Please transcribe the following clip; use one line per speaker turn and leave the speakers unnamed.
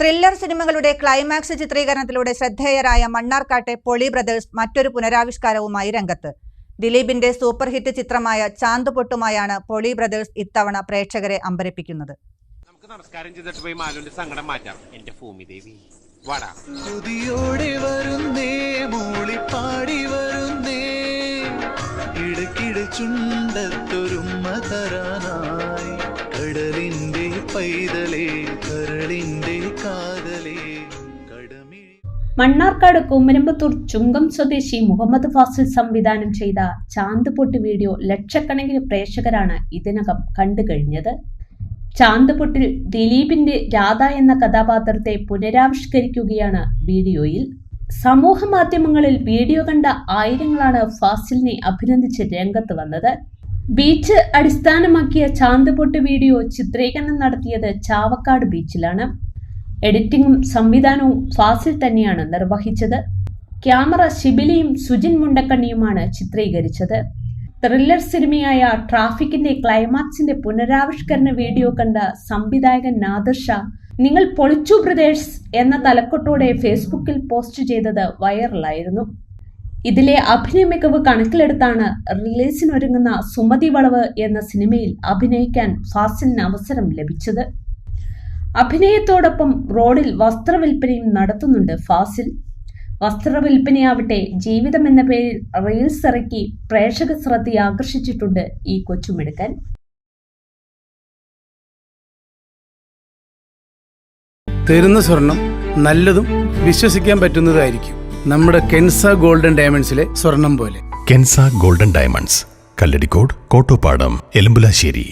Thriller സിനിമകളുടെ climax ചിത്രീകരണത്തിലൂടെ ശ്രദ്ധേയരായ മണ്ണാർക്കാട്ടെ പൊളി brothers മറ്റൊരു പുനരാവിഷ്കാരവുമായി രംഗത്ത്. ദിലീപിന്റെ സൂപ്പർ ഹിറ്റ് ചിത്രമായ ചാന്ത് പൊട്ടുമായാണ് പൊളി ബ്രദേഴ്സ് ഇത്തവണ പ്രേക്ഷകരെ അമ്പരപ്പിക്കുന്നത്.
നമുക്ക് നമസ്കാരം ചെയ്തിട്ട് പോയി മാലുവിന്റെ സങ്കടം മാറ്റാം. എന്റെ ഭൂമി ദേവി. വാടാ.
വരുന്നേ മൂളിപ്പാടി വരുന്നേ. തരാനായി കടലിന്റെ
മണ്ണാർക്കാട് കുമരമ്പത്തൂർ ചുങ്കം സ്വദേശി മുഹമ്മദ് ഫാസിൽ സംവിധാനം ചെയ്ത ചാന്ത് പൊട്ട് വീഡിയോ ലക്ഷക്കണക്കിന് പ്രേക്ഷകരാണ് ഇതിനകം കണ്ടു കഴിഞ്ഞത് ചാന്ത് പൊട്ടിൽ ദിലീപിന്റെ രാധ എന്ന കഥാപാത്രത്തെ പുനരാവിഷ്കരിക്കുകയാണ് വീഡിയോയിൽ. സമൂഹ മാധ്യമങ്ങളിൽ വീഡിയോ കണ്ട ആയിരങ്ങളാണ് ഫാസിലിനെ അഭിനന്ദിച്ച് രംഗത്ത് വന്നത്. ബീച്ച് അടിസ്ഥാനമാക്കിയ ചാന്ത് വീഡിയോ ചിത്രീകരണം നടത്തിയത് ചാവക്കാട് ബീച്ചിലാണ്. എഡിറ്റിംഗും സംവിധാനവും ഫാസിൽ തന്നെയാണ് നിർവഹിച്ചത്. ക്യാമറ ശിബിലിയും സുജിൻ മുണ്ടക്കണ്ണിയുമാണ് ചിത്രീകരിച്ചത്. ത്രില്ലർ സിനിമയായ ട്രാഫിക്കിന്റെ ക്ലൈമാക്സിന്റെ പുനരാവിഷ്കരണ വീഡിയോ കണ്ട സംവിധായകൻ നാദിർ ഷാ നിങ്ങൾ പൊളിച്ചു ബ്രദേഴ്സ് എന്ന തലക്കെട്ടോടെ ഫേസ്ബുക്കിൽ പോസ്റ്റ് ചെയ്തത് വൈറലായിരുന്നു. ഇതിലെ അഭിനയ മികവ് കണക്കിലെടുത്താണ് റിലീസിനൊരുങ്ങുന്ന സുമതി വളവ് എന്ന സിനിമയിൽ അഭിനയിക്കാൻ ഫാസിലിന് അവസരം ലഭിച്ചത്. അഭിനയത്തോടൊപ്പം റോഡിൽ വസ്ത്രവിൽപ്പനയും നടത്തുന്നുണ്ട് ഫാസിൽ. വസ്ത്രവിൽപ്പനയാവട്ടെ ജീവിതം എന്ന പേരിൽ റീൽസ് ഇറക്കി പ്രേക്ഷക ശ്രദ്ധ ആകർഷിച്ചിട്ടുണ്ട് ഈ കൊച്ചുമിടുക്കൻ.
തരുന്ന സ്വർണം നല്ലതും വിശ്വസിക്കാൻ പറ്റുന്നതായിരിക്കും. നമ്മുടെ കെൻസ ഗോൾഡൻ ഡയമണ്ട്സിലെ സ്വർണം പോലെ.
Kensa golden diamonds Kalladikode Kottopadam Elumbulassery.